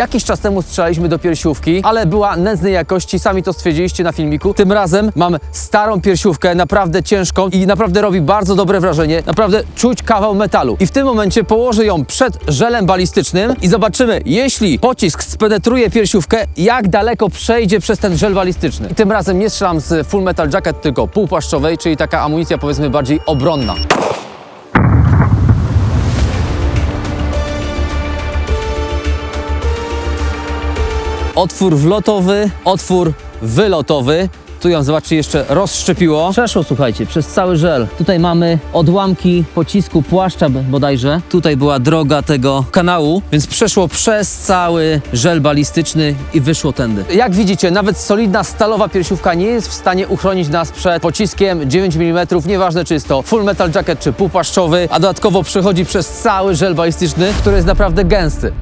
Jakiś czas temu strzelaliśmy do piersiówki, ale była nędznej jakości, sami to stwierdziliście na filmiku. Tym razem mam starą piersiówkę, naprawdę ciężką i naprawdę robi bardzo dobre wrażenie. Naprawdę czuć kawał metalu. I w tym momencie położę ją przed żelem balistycznym i zobaczymy, jeśli pocisk spenetruje piersiówkę, jak daleko przejdzie przez ten żel balistyczny. I tym razem nie strzelam z Full Metal Jacket, tylko półpłaszczowej, czyli taka amunicja powiedzmy bardziej obronna. Otwór wlotowy, otwór wylotowy. Tu ją, zobaczcie, jeszcze rozszczepiło. Przeszło, słuchajcie, przez cały żel. Tutaj mamy odłamki pocisku płaszcza bodajże. Tutaj była droga tego kanału, więc przeszło przez cały żel balistyczny i wyszło tędy. Jak widzicie, nawet solidna stalowa piersiówka nie jest w stanie uchronić nas przed pociskiem 9 mm, nieważne czy jest to full metal jacket czy półpłaszczowy, a dodatkowo przechodzi przez cały żel balistyczny, który jest naprawdę gęsty.